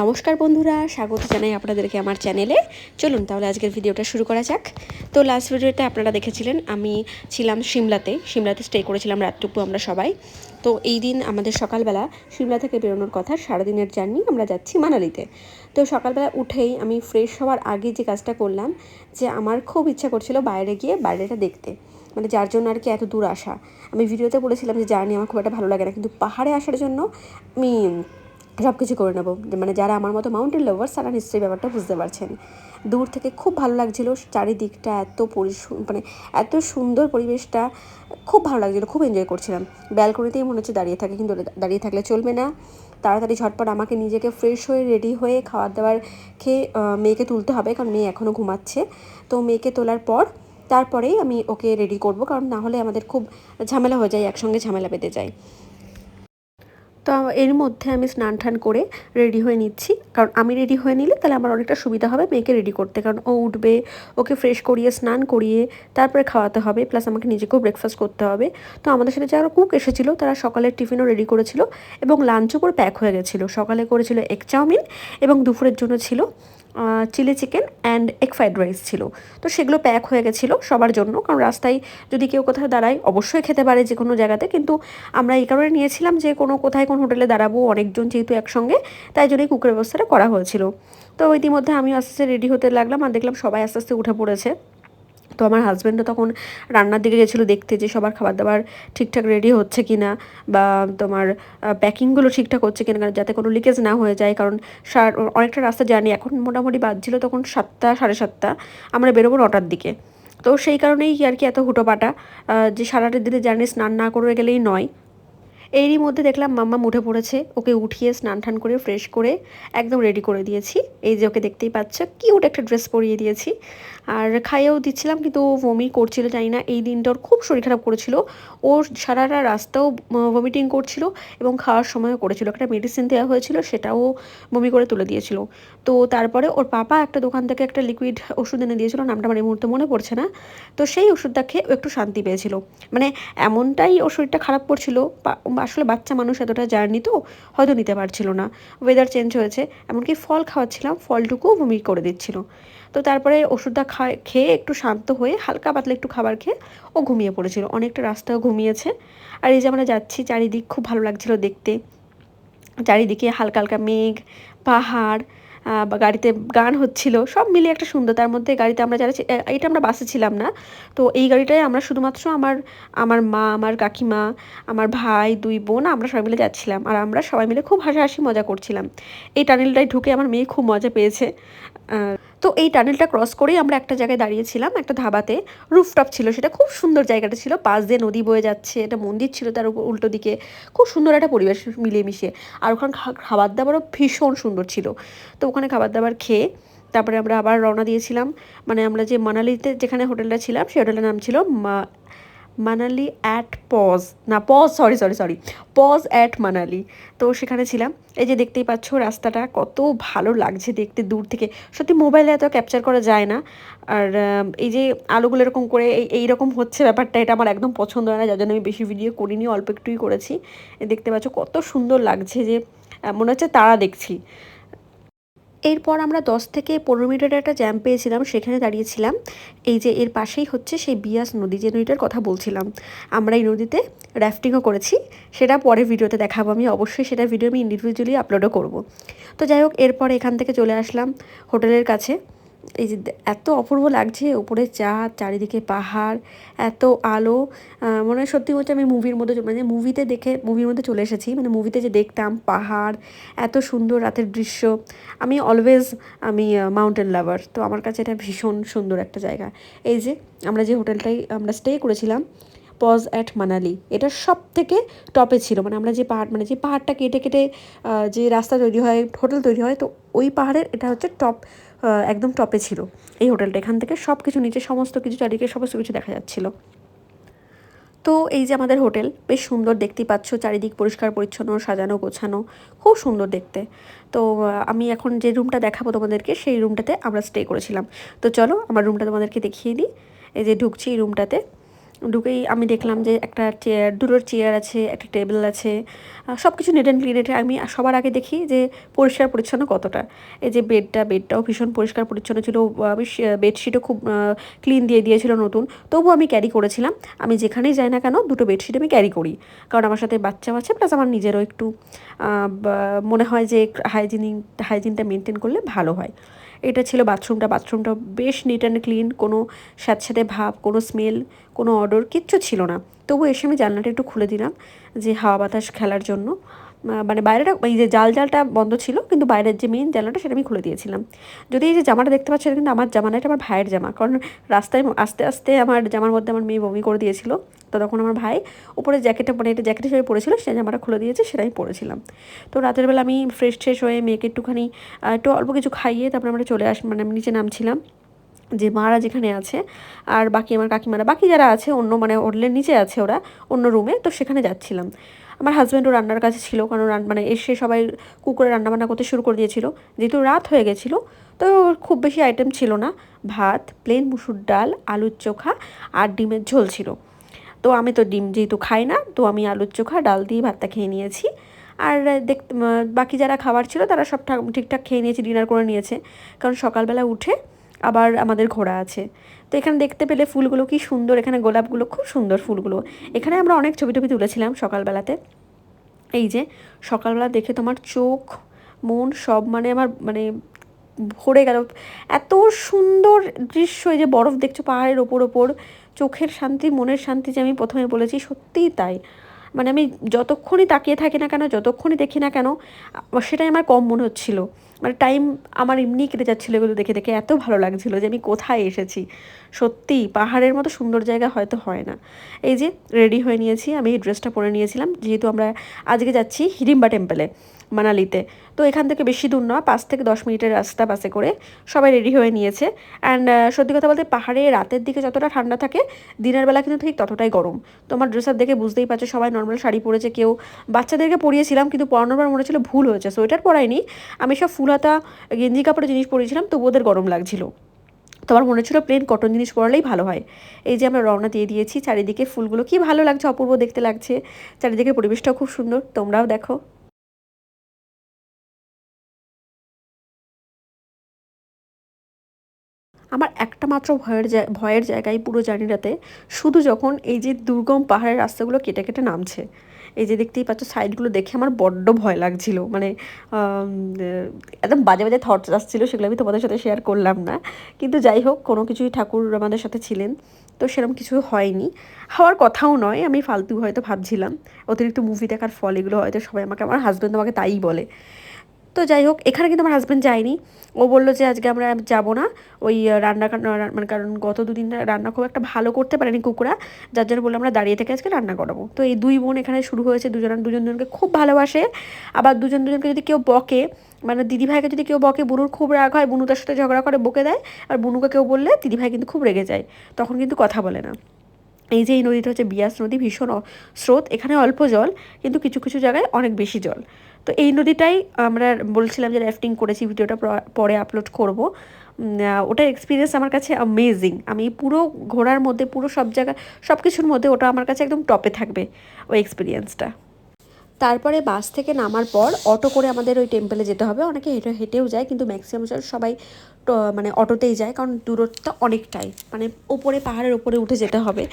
নমস্কার বন্ধুরা, স্বাগত জানাই আপনাদেরকে আমার চ্যানেলে। চলুন তাহলে আজকের ভিডিওটা শুরু করা যাক। তো লাস্ট ভিডিওতে আপনারা দেখেছিলেন, আমি ছিলাম সিমলাতে। সিমলাতে স্টে করেছিলাম রাতটুকু আমরা সবাই। তো এই দিন আমাদের সকালবেলা সিমলা থেকে বেরোনোর কথা, সারাদিনের জার্নি আমরা যাচ্ছি মানালিতে। তো সকালবেলা উঠেই আমি ফ্রেশ হওয়ার আগে যে কাজটা করলাম, যে আমার খুব ইচ্ছা করছিল বাইরে গিয়ে বাইরেটা দেখতে। মানে যার জন্য আর কি এত দূর আসা। আমি ভিডিওতে বলেছিলাম যে জার্নি আমার খুব একটা ভালো লাগে না, কিন্তু পাহাড়ে আসার জন্য আমি সব কিছু করে নেব। মানে যারা আমার মতো মাউন্টেন লাভার্স তারা নিশ্চয়ই ব্যাপারটা বুঝতে পারছেন। দূর থেকে খুব ভালো লাগছিল, চারিদিকটা এত পরি মানে এত সুন্দর পরিবেশটা খুব ভালো লাগছিল, খুব এনজয় করছিলাম। ব্যালকনিতেই মনে হচ্ছে দাঁড়িয়ে থাকে, কিন্তু দাঁড়িয়ে থাকলে চলবে না। তাড়াতাড়ি ঝটপট আমাকে নিজেকে ফ্রেশ হয়ে রেডি হয়ে খাবার দাওয়ার খেয়ে মেয়েকে তুলতে হবে, কারণ মেয়ে এখনও ঘুমাচ্ছে। তো মেয়েকে তোলার পর তারপরেই আমি ওকে রেডি করব, কারণ না হলে আমাদের খুব ঝামেলা হয়ে যায়, একসঙ্গে ঝামেলা বেঁধে যায়। তো এর মধ্যে আমি স্নান টান করে রেডি হয়ে নিচ্ছি। কারণ আমি রেডি হয়ে নিলে তাহলে আমার অনেকটা সুবিধা হবে মেয়েকে রেডি করতে। কারণ ও উঠবে, ওকে ফ্রেশ করিয়ে, স্নান করিয়ে তারপরে খাওয়াতে হবে প্লাস আমাকে নিজেকেও ব্রেকফাস্ট করতে হবে। তো আমাদের সাথে যারা কুক এসেছিল, তারা সকালের টিফিনও রেডি করেছিল এবং লাঞ্চও করে প্যাক হয়ে গেছিল। সকালে করেছিল এগ চাউমিন এবং দুপুরের জন্য ছিল chilli chicken and egg fried rice ছিল। তো সেগুলো প্যাক হয়ে গেছিল সবার জন্য। কারণ রাস্তায় যদি কেউ কোথাও দাঁড়ায়, অবশ্যই খেতে পারে যে কোনো জায়গাতে। কিন্তু আমরা এই কারণে নিয়েছিলাম যে কোনো কোথায় কোন হোটেলে দাঁড়াবো, অনেকজন যেহেতু একসঙ্গে, তাই জন্যই কুকের ব্যবস্থাটা করা হয়েছিল। তো ইতিমধ্যে আমি আস্তে আস্তে রেডি হতে লাগলাম আর দেখলাম সবাই আস্তে আস্তে উঠে পড়েছে। তো আমার হাজব্যান্ডও তখন রান্নার দিকে গেছিল দেখতে যে সবার খাবার দাবার ঠিকঠাক রেডি হচ্ছে কি না বা তোমার প্যাকিংগুলো ঠিকঠাক হচ্ছে কি কিনা যাতে কোনো লিকেজ না হয়ে যায়, কারণ অনেকটা রাস্তা জানি এখন মোটামুটি বাজছিল তখন সাতটা, সাড়ে সাতটা। আমরা বেরোবো নটার দিকে। তো সেই কারণেই আর কি এত হুটোপাটা যে সারাটার দিনে জার্নি স্নান না করে গেলেই নয়। এরই মধ্যে দেখলাম মাম্মা উঠে পড়েছে। ওকে উঠিয়ে স্নান টান করে ফ্রেশ করে একদম রেডি করে দিয়েছি। এই যে ওকে দেখতেই পাচ্ছ কিউট একটা ড্রেস পরিয়ে দিয়েছি। আর খাইয়েও দিচ্ছিলাম, কিন্তু ও বমি করছিল, জানি না, এই দিনটা ওর খুব শরীর খারাপ করেছিল। ওর সারাটা রাস্তাও ভমিটিং করছিল এবং খাওয়ার সময়ও করেছিল। একটা মেডিসিন দেওয়া হয়েছিল, সেটাও বমি করে তুলে দিয়েছিল। তো তারপরে ওর পাপা একটা দোকান থেকে একটা লিকুইড ওষুধ এনে দিয়েছিল, নামটা আমার এই মুহূর্তে মনে পড়ছে না। তো সেই ওষুধটা খেয়ে ও একটু শান্তি পেয়েছিল। মানে এমনটাই ওর শরীরটা খারাপ করছিল আসলে বাচ্চা মানুষ এতটা জার্নি তো হয়তো নিতে পারছিল না। ওয়েদার চেঞ্জ হয়েছে, এমনকি ফল খাওয়াচ্ছিলাম, ফলটুকুও বমি করে দিচ্ছিল। তো তারপরে ওষুধটা খায়, খেয়ে একটু শান্ত হয়ে হালকা পাতলা একটু খাবার খেয়ে ও ঘুমিয়ে পড়েছিল। অনেকটা রাস্তাও ঘুমিয়েছে। আর এই যে আমরা যাচ্ছি চারিদিক, খুব ভালো লাগছিল দেখতে। চারিদিকে হালকা হালকা মেঘ, পাহাড় বা গাড়িতে গান হচ্ছিল, সব মিলে একটা সুন্দর। তার মধ্যে গাড়িতে আমরা যারা এটা আমরা বাসে ছিলাম না। তো এই গাড়িটায় আমরা শুধুমাত্র আমার আমার মা, আমার কাকিমা, আমার ভাই, দুই বোন, আমরা সবাই মিলে যাচ্ছিলাম। আর আমরা সবাই মিলে খুব হাসাহাসি মজা করছিলাম। এই টানেলটায় ঢুকে আমার মেয়ে খুব মজা পেয়েছে। তো এই টানেলটা ক্রস করেই আমরা একটা জায়গায় দাঁড়িয়েছিলাম, একটা ধাবাতে। রুফটপ ছিল সেটা, খুব সুন্দর জায়গাটা ছিল। পাশ দিয়ে নদী বয়ে যাচ্ছে, একটা মন্দির ছিল তার উপর উল্টো দিকে। খুব সুন্দর একটা পরিবেশ মিলেমিশে। আর ওখানে খাবার দাবারও ভীষণ সুন্দর ছিল। তো ওখানে খাবার দাবার খেয়ে তারপরে আমরা আবার রওনা দিয়েছিলাম। মানে আমরা যে মানালিতে যেখানে হোটেলটা ছিলাম, সেই হোটেলের নাম ছিল মানালি অ্যাট পজ না pause sorry sorry sorry pause at Manali. তো সেখানে ছিলাম। এই যে দেখতেই পাচ্ছ রাস্তাটা কত ভালো লাগছে দেখতে দূর থেকে। সত্যি মোবাইলে এত ক্যাপচার করা যায় না। আর এই যে আলোগুলো এরকম করে এই এইরকম হচ্ছে ব্যাপারটা, এটা আমার একদম পছন্দ হয় না, যার জন্য আমি বেশি ভিডিও করিনি, অল্প একটুই করেছি। দেখতে পাচ্ছ কত সুন্দর লাগছে যে মনে হচ্ছে তারা দেখছি। এরপর আমরা দশ থেকে পনেরো মিনিটের একটা জ্যাম পেয়েছিলাম, সেখানে দাঁড়িয়েছিলাম। এই যে এর পাশেই হচ্ছে সেই বিয়াস নদী, যে নদীটার কথা বলছিলাম। আমরা এই নদীতে র্যাফটিংও করেছি। সেটা পরে ভিডিওতে দেখাবো আমি। অবশ্যই সেটা ভিডিও আমি ইন্ডিভিজুয়ালি আপলোডও করব। তো যাই হোক, এরপর এখান থেকে চলে আসলাম হোটেলের কাছে। এই যে এত অপূর্ব লাগছে ওপরে চাঁদ, চারিদিকে পাহাড়, এত আলো। মনে হয় সত্যি হচ্ছে আমি মুভির মধ্যে মানে মুভিতে দেখে মুভির মধ্যে চলে এসেছি। মানে মুভিতে যে দেখতাম পাহাড়, এত সুন্দর রাতের দৃশ্য। আমি অলওয়েজ আমি মাউন্টেন লাভার তো আমার কাছে এটা ভীষণ সুন্দর একটা জায়গা। এই যে আমরা যে হোটেলটাই, আমরা স্টে করেছিলাম পজ অ্যাট মানালি এটা সব থেকে টপে ছিল। মানে আমরা যে পাহাড় মানে যে পাহাড়টা কেটে কেটে যে রাস্তা তৈরি হয়, হোটেল তৈরি হয়, তো ওই পাহাড়ের এটা হচ্ছে টপ একদম টপে ছিল এই হোটেলটা। এখান থেকে সব কিছু নিচে, সমস্ত কিছু, চারিদিকে সমস্ত কিছু দেখা যাচ্ছিল। তো এই যে আমাদের হোটেল, বেশ সুন্দর দেখতেই পাচ্ছ, চারিদিক পরিষ্কার, পরিচ্ছন্ন, সাজানো, গোছানো, খুব সুন্দর দেখতে। তো আমি এখন যে রুমটা দেখাবো তোমাদেরকে, সেই রুমটাতে আমরা স্টে করেছিলাম। তো চলো, আমার রুমটা তোমাদেরকে দেখিয়ে দিই। এই যে ঢুকছি এই রুমটাতে। ঢুকেই আমি দেখলাম যে একটা চেয়ার দুটোর চেয়ার আছে, একটা টেবিল আছে সব কিছু নেট অ্যান্ড ক্লিন এটা আমি সবার আগে দেখি যে পরিষ্কার পরিচ্ছন্ন কতটা। এই যে বেডটা বেডটাও ভীষণ পরিষ্কার পরিচ্ছন্ন ছিল। আমি বেডশিটও খুব ক্লিন দিয়ে দিয়েছিল নতুন। তবু আমি ক্যারি করেছিলাম। আমি যেখানেই যাই না কেন, দুটো বেডশিট আমি ক্যারি করি। কারণ আমার সাথে বাচ্চা আছে প্লাস আমার নিজেরও একটু মনে হয় যে হাইজিনিক হাইজিনটা মেনটেন করলে ভালো হয়। এটা ছিল বাথরুমটা বাথরুমটা বেশ নিট অ্যান্ড ক্লিন কোনো স্যাঁতস্যাঁতে ভাব, কোনো স্মেল কোনো অর্ডার কিচ্ছু ছিল না। তবু এসে আমি জানলাটা একটু খুলে দিলাম যে হাওয়া বাতাস খেলার জন্য। মানে বাইরেটা, এই যে জাল জালটা বন্ধ ছিল, কিন্তু বাইরের যে মেন জানলাটা সেটা আমি খুলে দিয়েছিলাম। যদি এই যে জামাটা দেখতে পাচ্ছি কিন্তু আমার জামা না, এটা আমার ভাইয়ের জামা। কারণ রাস্তায় আস্তে আস্তে আমার জামার মধ্যে আমার মেয়ে বমি করে দিয়েছিল। তো তখন আমার ভাই উপরে জ্যাকেটটা মানে একটা জ্যাকেট হিসেবে পরেছিল সে জামাটা খুলে দিয়েছে সেটাই পরেছিলাম। তো রাতের বেলা আমি ফ্রেশ ট্রেশ হয়ে মেয়েকে একটুখানি একটু অল্প কিছু খাইয়ে তারপরে আমরা চলে আস মানে আমি নিচে নামছিলাম যে মারা যেখানে আছে আর বাকি আমার কাকিমারা, বাকি যারা আছে অন্য মানে ওরলের নিচে আছে ওরা অন্য রুমে তো সেখানে যাচ্ছিলাম। আমার হাজব্যান্ডও রান্নার কাছে ছিল, কারণ মানে এসে সবাই কুকুরে রান্নাবান্না করতে শুরু করে দিয়েছিল। যেহেতু রাত হয়ে গেছিল, তো খুব বেশি আইটেম ছিল না। ভাত প্লেন মুসুর ডাল, আলুর চোখা আর ডিমের ঝোল ছিল। তো আমি তো ডিম যেহেতু খাই না, তো আমি আলুর চোখা, ডাল দিয়ে ভাতটা খেয়ে নিয়েছি। আর দেখতে বাকি যারা খাবার ছিল তারা সব ঠিকঠাক খেয়ে নিয়েছে, ডিনার করে নিয়েছে। কারণ সকালবেলা উঠে আবার আমাদের ঘোড়া আছে। তো এখানে দেখতে পেলে ফুলগুলো কি সুন্দর, এখানে গোলাপগুলো খুব সুন্দর ফুলগুলো। এখানে আমরা অনেক ছবি টবি তুলেছিলাম সকালবেলাতে। এই যে, সকালবেলা দেখে তোমার চোখ, মন সব মানে আমার মানে ভরে গেল। এত সুন্দর দৃশ্য, এই যে বরফ দেখছ পাহাড়ের ওপর ওপর। চোখের শান্তি, মনের শান্তি যে আমি প্রথমে বলেছি, সত্যিই তাই। মানে আমি যতক্ষণই তাকিয়ে থাকি না কেন, যতক্ষণই দেখি না কেন, সেটাই আমার কম মনে হচ্ছিল। মানে টাইম আমার এমনি কেটে যাচ্ছিল এগুলো দেখে দেখে, এত ভালো লাগছিল যে আমি কোথায় এসেছি। সত্যি পাহাড়ের মতো সুন্দর জায়গা হয়তো হয় না। এই যে রেডি হয়ে নিয়েছি, আমি এই ড্রেসটা পরে নিয়েছিলাম। যেহেতু আমরা আজকে যাচ্ছি হিডিম্বা টেম্পলে মানালিতে। তো এখান থেকে বেশি দূর নয় পাঁচ থেকে দশ মিনিটের রাস্তা বাসে করে সবাই রেডি হয়ে নিয়েছে। অ্যান্ড সত্যি কথা বলতে পাহাড়ে রাতের দিকে যতটা ঠান্ডা থাকে, দিনের বেলা কিন্তু ঠিক ততটাই গরম। তোমার ড্রেস আপ দেখে বুঝতেই পারছ, সবাই নর্মাল শাড়ি পরেছে, কেউ বাচ্চাদেরকে পরিয়েছিলাম, কিন্তু পরানোর মনে ছিল ভুল হয়েছে, সোয়েটার পরাইনি। আমি সব ফুলাতা গেঞ্জি কাপড়ের জিনিস পরিয়েছিলাম তবু ওদের গরম লাগছিল। তোমার মনে ছিল প্লেন কটন জিনিস পরালেই ভালো হয়। এই যে আমরা রওনা দিয়ে দিয়েছি, চারিদিকে ফুলগুলো, কি ভালো লাগছে, অপূর্ব দেখতে লাগছে। চারিদিকে পরিবেশটাও খুব সুন্দর, তোমরাও দেখো। আমার একটা মাত্র ভয়ের ভয়ের জায়গায় পুরো জার্নিটাতে শুধু যখন এই যে দুর্গম পাহাড়ের রাস্তাগুলো কেটে কেটে নামছে, এই যে দেখতেই পাচ্ছ সাইডগুলো দেখে আমার বড্ড ভয় লাগছিল। মানে একদম বাজে বাজে থটস আসছিল, সেগুলো আমি তোমাদের সাথে শেয়ার করলাম না। কিন্তু যাই হোক, কোনো কিছুই ঠাকুর আমাদের সাথে ছিলেন, তো সেরকম কিছু হয়নি। হওয়ার কথাও নয়, আমি ফালতু হয়তো ভাবছিলাম। অতিরিক্ত মুভি দেখার ফল এগুলো হয়তো সবাই আমাকে, আমার হাজব্যান্ড আমাকে তাই বলে। তো যাই হোক, এখানে কিন্তু আমার হাজব্যান্ড যায়নি। ও বলল যে আজকে আমরা যাব না। ওই রান্না মানে কারণ গত দুদিন রান্না খুব একটা ভালো করতে পারেনি কুকুরা। যার জন্য বলল আমরা দাঁড়িয়ে থেকে আজকে রান্না করাবো তো এই দুই বোন এখানে শুরু হয়েছে। দুজন দুজন দুজনকে খুব ভালোবাসে। আবার দুজন দুজনকে যদি কেউ বকে মানে দিদিভাইকে যদি কেউ বকে, বুনুর খুব রাগ হয়, বুনু সাথে ঝগড়া করে, বকে দেয়। আর বুনুকে কেউ বললে দিদিভাই কিন্তু খুব রেগে যায়। তখন কিন্তু কথা বলে না। এই যে এই নদীটা হচ্ছে বিয়াস নদী, ভীষণ স্রোত, এখানে অল্প জল, কিন্তু কিছু কিছু জায়গায় অনেক বেশি জল। তো এই নদীটাই আমরা বলছিলাম যে র্যাফটিং করেছি, ভিডিওটা পরে আপলোড করব। ওটার এক্সপিরিয়েন্স আমার কাছে অ্যামেজিং আমি পুরো ঘোরার মধ্যে, পুরো সব জায়গা সব কিছুর মধ্যে ওটা আমার কাছে একদম টপে থাকবে, ওই এক্সপিরিয়েন্সটা তারপরে বাস থেকে নামার পর অটো করে আমাদের ওই টেম্পলে যেতে হবে। অনেকে হেঁটে, হেঁটেও যায় কিন্তু ম্যাক্সিমাম সবাই মানে অটোতেই যায় কারণ দূরত্বটা অনেকটাই মানে ওপরে, পাহাড়ের ওপরে উঠে যেতে হবে।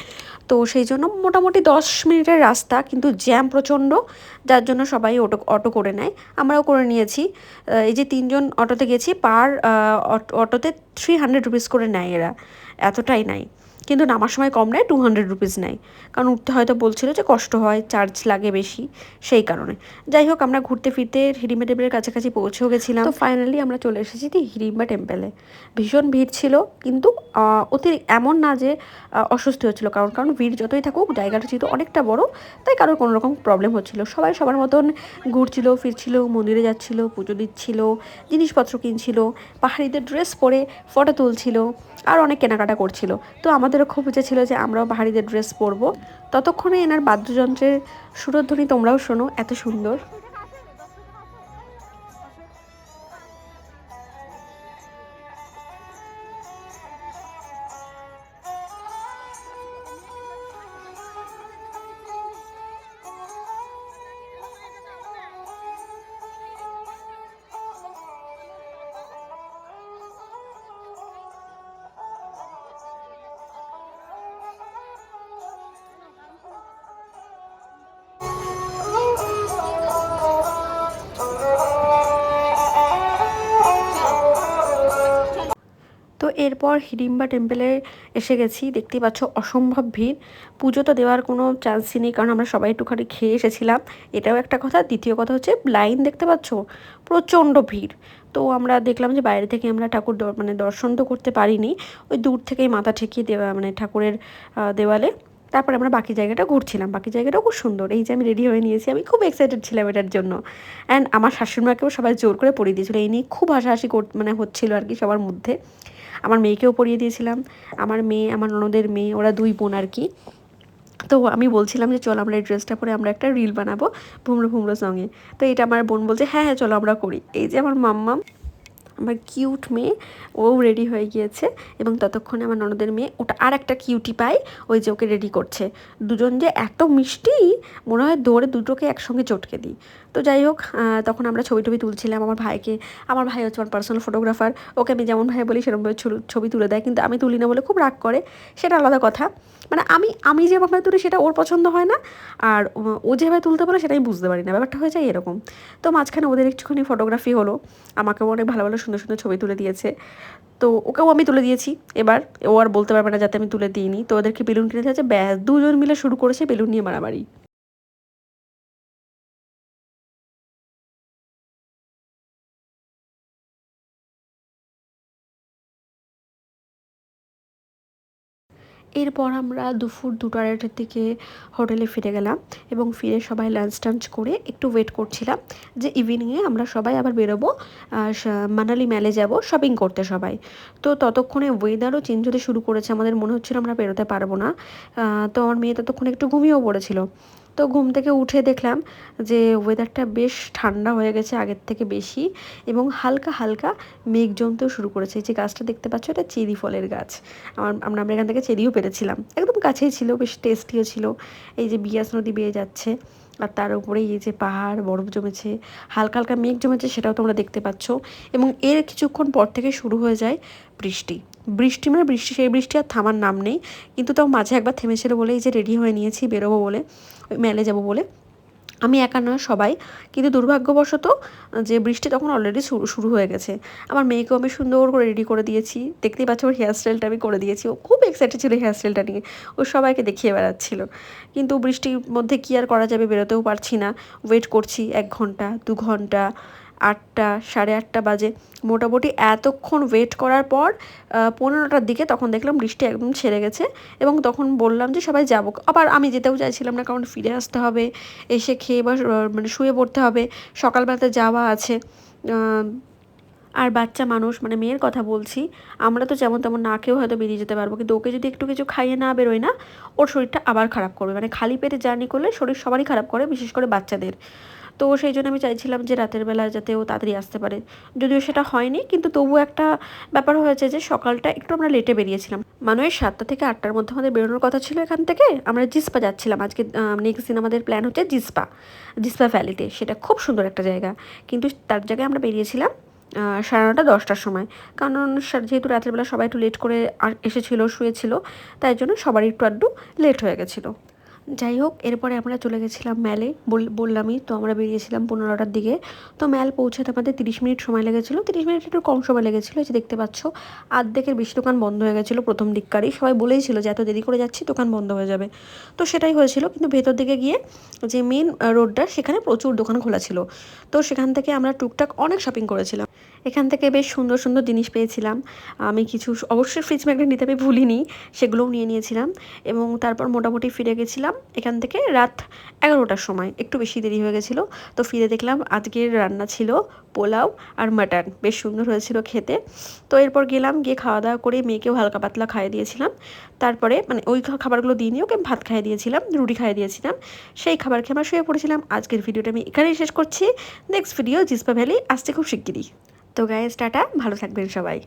তো সেই জন্য মোটামুটি দশ মিনিটের রাস্তা কিন্তু জ্যাম প্রচণ্ড, যার জন্য সবাই অটো অটো করে নেয়। আমরাও করে নিয়েছি। এই যে তিনজন অটোতে গেছি, পার অটোতে থ্রি হান্ড্রেড রুপিস করে নেয় এরা। এতটাই নাই। কিন্তু নামার সময় কম নেয় টু হান্ড্রেড রুপিস নেয়। কারণ উঠতে হয়তো বলছিল যে কষ্ট হয় চার্জ লাগে বেশি, সেই কারণে। যাই হোক, আমরা ঘুরতে ফিরতে হিড়িম্বা টেম্পলের কাছাকাছি পৌঁছেও গেছিলাম। তো ফাইনালি আমরা চলে এসেছি হিড়িম্বা টেম্পেলে। ভীষণ ভিড় ছিল, কিন্তু অতি এমন না যে অস্বস্তি হচ্ছিল। কারণ কারণ ভিড় যতই থাকুক, জায়গাটা যেহেতু অনেকটা বড়, তাই কারোর কোনো রকম প্রবলেম হচ্ছিল। সবাই সবার মতন ঘুরছিল, ফিরছিল, মন্দিরে যাচ্ছিল, পুজো দিচ্ছিল, জিনিসপত্র কিনছিল, পাহাড়িদের ড্রেস পরে ফটো তুলছিল, আর অনেক কেনাকাটা করছিল। তো আমাদেরও খুব ইচ্ছে ছিল যে আমরাও পাহাড়িদের ড্রেস পরবো। ততক্ষণে এনার বাদ্যযন্ত্রের সুরধ্বনি তোমরাও শোনো, এত সুন্দর। এরপর হিডিম্বা টেম্পেলে এসে গেছি। দেখতেই পাচ্ছ অসম্ভব ভিড়। পুজো তো দেওয়ার কোনো চান্সই নেই, কারণ আমরা সবাই একটুখানি খেয়ে এসেছিলাম। এটাও একটা কথা। দ্বিতীয় কথা হচ্ছে লাইন দেখতে পাচ্ছ? প্রচণ্ড ভিড়। তো আমরা দেখলাম যে বাইরে থেকে আমরা ঠাকুর মানে দর্শন তো করতে পারিনি। ওই দূর থেকেই মাথা ঠেকিয়ে দেওয়া মানে ঠাকুরের দেওয়ালে। তারপরে আমরা বাকি জায়গাটা ঘুরছিলাম। বাকি জায়গাটাও খুব সুন্দর। এই যে আমি রেডি হয়ে নিয়েছি, আমি খুব এক্সাইটেড ছিলাম এটার জন্য। অ্যান্ড আমার শাশুড়িমাকেও সবাই জোর করে পরিয়ে দিয়েছিলো। এই নিয়ে খুব হাসাহাসি কর মানে হচ্ছিল আর কি সবার মধ্যে। আমার মেয়েকেও পরিয়ে দিয়েছিলাম। আমার মেয়ে, আমার ননদের মেয়ে, ওরা দুই বোন আর কি। তো আমি বলছিলাম যে, চলো আমরা এই ড্রেসটা পরে আমরা একটা রিল বানাবো ভুমরো ভুমরো সঙ্গে তো এটা আমার বোন বলছে হ্যাঁ হ্যাঁ চলো আমরা করি। এই যে আমার মাম্মাম আমার কিউট মেয়ে ও রেডি হয়ে গিয়েছে এবং ততক্ষণে আমার ননদের মেয়ে ওটা আর একটা কিউটি পাই ওই যে ওকে রেডি করছে। দুজন যে এত মিষ্টি, মনে হয় দৌড়ে দুটোকে একসঙ্গে চটকে দিই। তো যাই হোক তখন আমরা ছবি টবি তুলছিলাম আমার ভাইকে। আমার ভাই হচ্ছে আমার পার্সোনাল ফটোগ্রাফার ওকে আমি যেমন ভাই বলি সেরকমভাবে ছবি তুলে দেয়, কিন্তু আমি তুলি না বলে খুব রাগ করে, সেটা আলাদা কথা। মানে আমি আমি যেভাবে তুলি সেটা ওর পছন্দ হয় না, আর ও যেভাবে তুলতে পারে সেটা আমি বুঝতে পারি না, ব্যাপারটা হয়ে যায় এরকম। তো মাঝখানে ওদের একটুখানি ফটোগ্রাফি হলো, আমাকেও অনেক ভালো ভালো সুন্দর সুন্দর ছবি তুলে দিয়েছে। তো ওকেও আমি তুলে দিয়েছি। এবার ও আর বলতে পারবে না যাতে আমি তুলে দিইনি। তো ওদেরকে বেলুন কিনে দিয়েছে। ব্যাস, দুজন মিলে শুরু করেছে বেলুন নিয়ে মারামারি। এরপর আমরা দুপুর দুটো আড়াইটার দিকে হোটেলে ফিরে গেলাম এবং ফিরে সবাই লাঞ্চ টাঞ্চ করে একটু ওয়েট করছিলাম যে ইভিনিংয়ে আমরা সবাই আবার বেরোবো মানালি ম্যালে যাব শপিং করতে সবাই। তো ততক্ষণে ওয়েদারও চেঞ্জ হতে শুরু করেছে, আমাদের মনে হচ্ছিল আমরা বেরোতে পারব না। তো আমার মেয়ে ততক্ষণে একটু ঘুমিয়েও পড়েছিল। তো ঘুম থেকে উঠে দেখলাম যে ওয়েদারটা বেশ ঠান্ডা হয়ে গেছে, আগের থেকে বেশি এবং হালকা হালকা মেঘ জমতেও শুরু করেছে। যে গাছটা দেখতে পাচ্ছ, এটা চেরি ফলের গাছ। আমার, আমরা আমরা এখান থেকে চেরিও পেরেছিলাম। একদম কাছেই ছিল, বেশ টেস্টিও ছিল। এই যে বিয়াস নদী বেয়ে যাচ্ছে আর তার উপরে এই যে পাহাড়, বরফ জমেছে, হালকা হালকা মেঘ জমেছে সেটাও তোমরা দেখতে পাচ্ছ এবং এর কিছুক্ষণ পর থেকে শুরু হয়ে যায় বৃষ্টি। বৃষ্টি মানে বৃষ্টি, সেই বৃষ্টি আর থামার নাম নেই। কিন্তু তাও মাঝে একবার থেমেছিল বলে, এই যে রেডি হয়ে নিয়েছি, বেরোবো বলে, ওই মেলে যাব বলে। আমি একা নয়, সবাই। কিন্তু দুর্ভাগ্যবশত, যে বৃষ্টি তখন অলরেডি শুরু হয়ে গেছে। আমার মেয়েকেও আমি সুন্দর করে রেডি করে দিয়েছি। দেখতেই পাচ্ছি ওর হেয়ারস্টাইলটা আমি করে দিয়েছি। ও খুব এক্সাইটেড ছিল হেয়ারস্টাইলটা নিয়ে। ও সবাইকে দেখিয়ে বেড়াচ্ছিল। কিন্তু বৃষ্টির মধ্যে কী আর করা যাবে, বেরোতেও পারছি না। ওয়েট করছি এক ঘণ্টা, দু ঘণ্টা। আটটা, সাড়ে আটটা বাজে। মোটামুটি এতক্ষণ ওয়েট করার পর পনেরোটার দিকে তখন দেখলাম বৃষ্টি একদম ছেড়ে গেছে এবং তখন বললাম যে সবাই যাব। আবার আমি যেতেও চাইছিলাম না কারণ ফিরে আসতে হবে, এসে খেয়ে বা মানে শুয়ে পড়তে হবে। সকালবেলাতে যাওয়া আছে। আর বাচ্চা মানুষ মানে মেয়ের কথা বলছি, আমরা তো যেমন তেমন না খেয়েও হয়তো বেরিয়ে যেতে পারব। কিন্তু ওকে যদি একটু কিছু খাইয়ে না বেরোয় না, ওর শরীরটা আবার খারাপ করবে। মানে খালি পেটে জার্নি করলে শরীর সবারই খারাপ করে, বিশেষ করে বাচ্চাদের। তো সেই জন্য আমি চাইছিলাম যে রাতের বেলা যাতে ও তাড়াতাড়ি আসতে পারে। যদিও সেটা হয়নি, কিন্তু তবু একটা ব্যাপার হয়েছে যে সকালটা একটু আমরা লেটে বেরিয়েছিলাম। মানে ওই সাতটা থেকে আটটার মধ্যে আমাদের বেরোনোর কথা ছিল এখান থেকে। আমরা জিসপা যাচ্ছিলাম। আজকে নেক্সট দিন আমাদের প্ল্যান হচ্ছে জিসপা জিসপা ভ্যালিতে। সেটা খুব সুন্দর একটা জায়গা। কিন্তু তার জায়গায় আমরা বেরিয়েছিলাম সাড়ে নটা দশটার সময়। কারণ যেহেতু রাত্রেবেলা সবাই একটু লেট করে এসেছিল, শুয়েছিল, তাই জন্য সবারই একটু আড্ডু লেট হয়ে গেছিল। যাই হোক, এরপরে আমরা চলে গেছিলাম ম্যালে। বললামই তো আমরা বেরিয়েছিলাম পনেরোটার দিকে। তো ম্যাল পৌঁছাতে আমাদের তিরিশ মিনিট সময় লেগেছিলো। তিরিশ মিনিট একটু কম সময় লেগেছিলো যে দেখতে পাচ্ছ, আর্ধেকের বেশি দোকান বন্ধ হয়ে গেছিল প্রথম দিককারই। সবাই বলেই ছিল যে এত দেরি করে যাচ্ছি, দোকান বন্ধ হয়ে যাবে। তো সেটাই হয়েছিল, কিন্তু ভেতর দিকে গিয়ে যে মেন রোডটা সেখানে প্রচুর দোকান খোলা ছিল। তো সেখান থেকে আমরা টুকটাক অনেক শপিং করেছিলাম। এখান থেকে বেশ সুন্দর সুন্দর জিনিস পেয়েছিলাম। আমি কিছু অবশ্যই ফ্রিজ ম্যাগনেট নিতে আমি ভুলিনি, সেগুলোও নিয়ে নিয়েছিলাম এবং তারপর মোটামুটি ফিরে গেছিলাম এখান থেকে রাত এগারোটার সময়, একটু বেশি দেরি হয়ে গেছিল। তো ফিরে দেখলাম আজকের রান্না ছিল পোলাও আর মাটন, বেশ সুন্দর হয়েছিল খেতে। তো এরপর গেলাম, গিয়ে খাওয়া দাওয়া করে মেয়েকেও হালকা পাতলা খাইয়ে দিয়েছিলাম। তারপরে মানে ওই খাবারগুলো দিয়ে নিয়ে ওকে ভাত খাইয়ে দিয়েছিলাম, রুটি খাইয়ে দিয়েছিলাম। সেই খাবার খেয়ে আমরা শুয়ে পড়েছিলাম। আজকের ভিডিওটা আমি এখানেই শেষ করছি। নেক্সট ভিডিও জিসপা ভ্যালি আসতে খুব শিগগিরই। তো গায়ে টাটা ভালো থাকবেন সবাই।